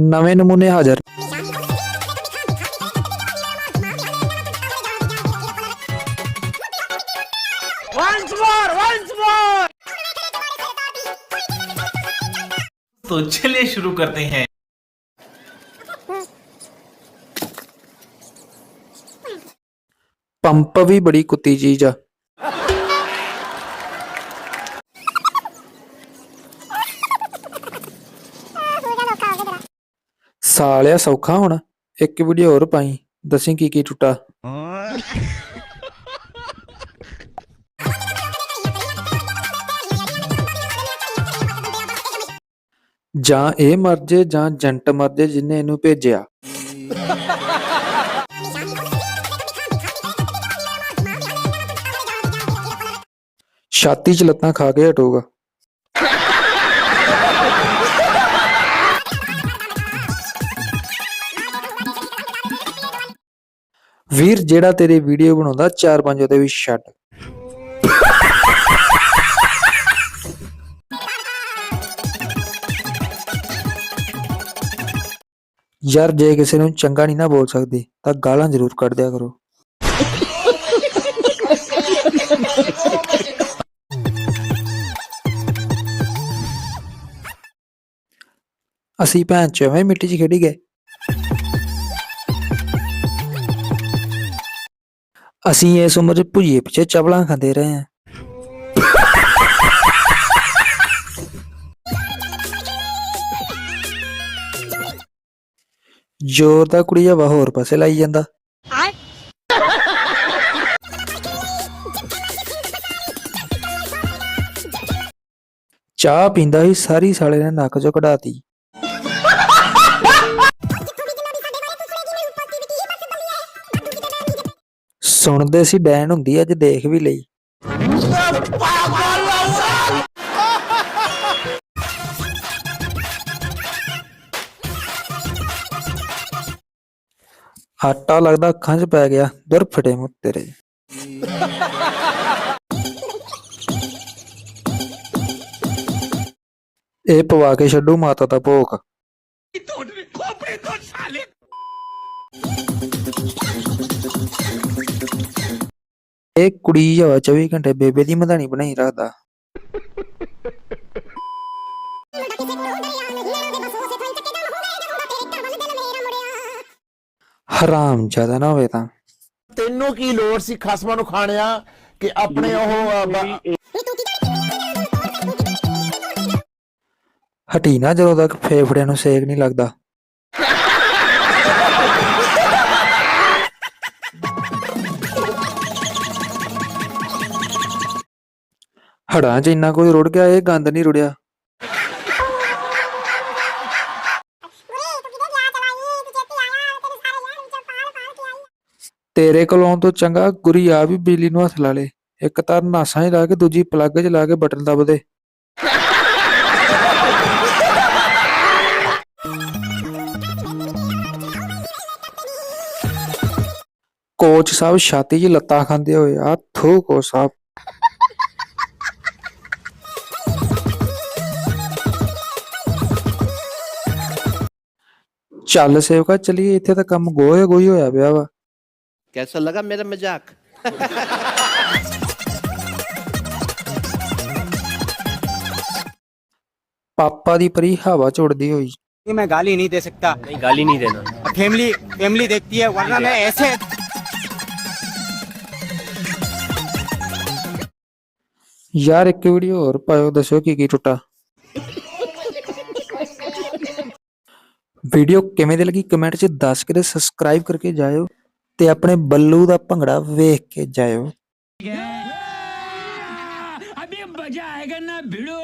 नवे नमूने हाजिर। तो चलिए शुरू करते हैं। पंप भी बड़ी कुत्ती चीज़ है। ਸਾਲਿਆ ਸੌਖਾ ਹੋਣਾ। ਇੱਕ ਵੀਡੀਓ ਹੋਰ ਪਾਈ। ਦੱਸੀ ਕੀ ਕੀ ਟੁੱਟਾ। ਜਾਂ ਇਹ ਮਰ ਜੇ ਜਾਂ ਜੰਟ ਮਰ ਜੇ ਜਿਨੇ ਇਹਨੂੰ ਭੇਜਿਆ। ਛਾਤੀ 'ਚ ਲੱਤਾਂ ਖਾ ਕੇ ਹਟੂਗਾ। ਵੀਰ, ਜਿਹੜਾ ਤੇਰੇ ਵੀਡੀਓ ਬਣਾਉਂਦਾ, ਚਾਰ ਪੰਜ ਉਹਦੇ ਵੀ ਛੱਡ। ਯਾਰ, ਜੇ ਕਿਸੇ ਨੂੰ ਚੰਗਾ ਨਹੀਂ ਨਾ ਬੋਲ ਸਕਦੇ, ਤਾਂ ਗਾਲਾਂ ਜ਼ਰੂਰ ਕੱਢ ਦਿਆ ਕਰੋ। ਅਸੀਂ ਭੈਣ ਚ ਐਵੇਂ ਮਿੱਟੀ 'ਚ ਖੇਡੀ ਗਏ। ਅਸੀਂ ਇਸ ਉਮਰ 'ਚ ਭੁਜੀਏ ਪਿੱਛੇ ਚਵਲਾਂ ਖਾਂਦੇ ਰਹੇ ਹਾਂ। ਜ਼ੋਰ ਦਾ ਕੁੜੀ ਹਵਾ ਹੋਰ ਪਾਸੇ ਲਾਈ ਜਾਂਦਾ। ਚਾਹ ਪੀਂਦਾ ਹੀ ਸਾਰੀ ਸਾਲੇ ਨੇ ਨੱਕ 'ਚੋਂ ਕਢਾਤੀ। ਸੁਣਦੇ ਸੀ ਡੈਨ ਹੁੰਦੀ ਅੱਜ ਦੇਖ ਵੀ ਲਈ। ਆਟਾ ਲੱਗਦਾ ਅੱਖਾਂ 'ਚ ਪੈ ਗਿਆ, ਦੁਰ ਫਟੇ ਮੂੰਹ ਤੇਰੇ। ਇਹ ਪਵਾ ਕੇ ਛੱਡੂ ਮਾਤਾ ਦਾ ਭੋਗ। ਇਹ ਕੁੜੀ ਹਵਾ 24 ਘੰਟੇ ਬੇਬੇ ਦੀ ਮਧਾਣੀ ਬਣਾਈ ਰੱਖਦਾ। ਹਰਾਮ ਜ਼ਿਆਦਾ ਨਾ ਹੋਵੇ ਤਾਂ। ਤੈਨੂੰ ਕੀ ਲੋੜ ਸੀ ਖਸਮਾਂ ਨੂੰ ਖਾਣਿਆ ਕਿ ਆਪਣੇ ਉਹ ਬ- ਹਟੀ ਨਾ ਜਦੋਂ ਤੱਕ ਫੇਫੜਿਆਂ ਨੂੰ ਸੇਕ ਨਹੀਂ ਲੱਗਦਾ। ਹੜਾਂ 'ਚ ਇੰਨਾ ਕੁਝ ਰੁੜ ਗਿਆ, ਇਹ ਗੰਦ ਨਹੀਂ ਰੁੜਿਆ। ਤੇਰੇ ਕੋਲ ਆਉਣ ਤੋਂ ਚੰਗਾ ਗੁਰੀ ਆ ਵੀ ਬਿਜਲੀ ਨੂੰ ਹੱਥ ਲਾ ਲੇ। ਇੱਕ ਤਾਂ ਨਾਸਾਂ 'ਚ ਲਾ ਕੇ, ਦੂਜੀ ਪਲੱਗ 'ਚ ਲਾ ਕੇ ਬਟਨ ਦਬ ਦੇ। ਕੋਚ ਸਾਹਿਬ ਛਾਤੀ 'ਚ ਲੱਤਾਂ ਖਾਂਦੇ ਹੋਏ ਆ ਥੂ ਕੋ ਸਾਹਿਬ। ਚੱਲ ਸੇਵਕਾ ਚਲੀਏ ਇੱਥੇ ਤਾਂ ਕੰਮ ਗੋਏ ਗੋਈ ਹੋਇਆ ਪਿਆ ਵਾ कैसा लगा मेरा मजाक ਪਾਪਾ ਦੀ ਪਰੀ ਹਵਾ ਚ ਉੜਦੀ ਹੋਈ कि मैं गाली नहीं दे सकता नहीं गाली नहीं देना फैमिली फैमिली देखती है वरना मैं ऐसे ਯਾਰ ਇੱਕ ਵੀਡੀਓ ਹੋਰ ਪਾਇਓ ਦੱਸਿਓ ਕੀ ਕੀ ਟੁੱਟਾ ਵੀਡੀਓ ਕਿਵੇਂ ਦੀ ਲੱਗੀ? ਕਮੈਂਟ 'ਚ ਦੱਸ ਕੇ ਤੇ ਸਬਸਕ੍ਰਾਈਬ ਕਰਕੇ ਜਾਇਓ ਤੇ ਆਪਣੇ ਬੱਲੂ ਦਾ ਭੰਗੜਾ ਵੇਖ ਕੇ ਜਾਇਓ। ਅਬੇ ਮਜ਼ਾ ਨਾ, ਭਿੜੋ।